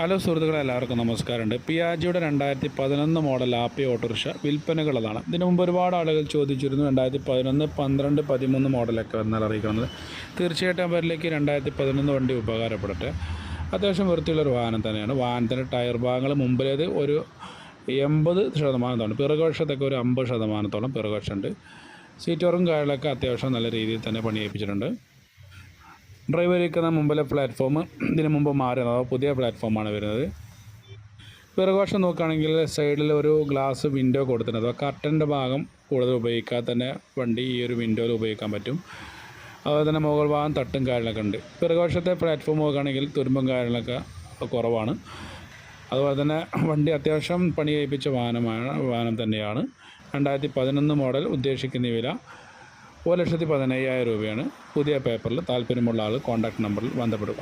Hello സുഹൃത്തുക്കളെ എല്ലാവർക്കും നമസ്കാരമുണ്ട്. പിയാജിയുടെ രണ്ടായിരത്തി പതിനൊന്ന് മോഡൽ ആപ്പി ഓട്ടോറിക്ഷ വിൽപ്പനകളതാണ് ഇതിനു മുമ്പ് ഒരുപാട് ആളുകൾ ചോദിച്ചിരുന്നു രണ്ടായിരത്തി പതിനൊന്ന് പന്ത്രണ്ട് പതിമൂന്ന് മോഡലൊക്കെ വന്നാൽ അറിയിക്കുന്നത് തീർച്ചയായിട്ടും അവരിലേക്ക് രണ്ടായിരത്തി പതിനൊന്ന് വണ്ടി ഉപകാരപ്പെടട്ടെ. അത്യാവശ്യം വൃത്തിയുള്ളൊരു വാഹനം തന്നെയാണ്. വാഹനത്തിന്റെ ടയർ ഭാഗങ്ങൾ മുമ്പിലേത് ഒരു എൺപത് ശതമാനത്തോളം പിറകുവശത്തൊക്കെ ഒരു അമ്പത് ശതമാനത്തോളം പിറകുവശമുണ്ട് സീറ്റോറും കാര്യങ്ങളൊക്കെ അത്യാവശ്യം നല്ല രീതിയിൽ തന്നെ പണിയേൽപ്പിച്ചിട്ടുണ്ട്. ഡ്രൈവർ ഇരിക്കുന്ന മുമ്പിലെ പ്ലാറ്റ്ഫോം ഇതിന് മുമ്പ് മാറിയത് അഥവാ പുതിയ പ്ലാറ്റ്ഫോമാണ് വരുന്നത്. പിറകുവശം നോക്കുകയാണെങ്കിൽ സൈഡിൽ ഒരു ഗ്ലാസ് വിൻഡോ കൊടുത്തിട്ടുണ്ട്. അഥവാ കർട്ടന്റെ ഭാഗം കൂടുതൽ ഉപയോഗിക്കാതെ തന്നെ വണ്ടി ഈ ഒരു വിൻഡോയിൽ ഉപയോഗിക്കാൻ പറ്റും. അതുപോലെ തന്നെ മുകൾ ഭാഗം തട്ടും കാര്യങ്ങളൊക്കെ ഉണ്ട്. പിറകുവശത്തെ പ്ലാറ്റ്ഫോം നോക്കുകയാണെങ്കിൽ തുരുമ്പും കാര്യങ്ങളൊക്കെ കുറവാണ്. അതുപോലെ തന്നെ വണ്ടി അത്യാവശ്യം പണി കഴിപ്പിച്ച വാഹനമാണ് വാഹനം തന്നെയാണ്. രണ്ടായിരത്തി പതിനൊന്ന് മോഡൽ ഉദ്ദേശിക്കുന്ന വില ഒരു ലക്ഷത്തി പതിനയ്യായിരം രൂപയാണ് പുതിയ പേപ്പറിൽ താല്പര്യമുള്ള ആൾ കോൺടാക്ട് നമ്പറിൽ ബന്ധപ്പെടുക.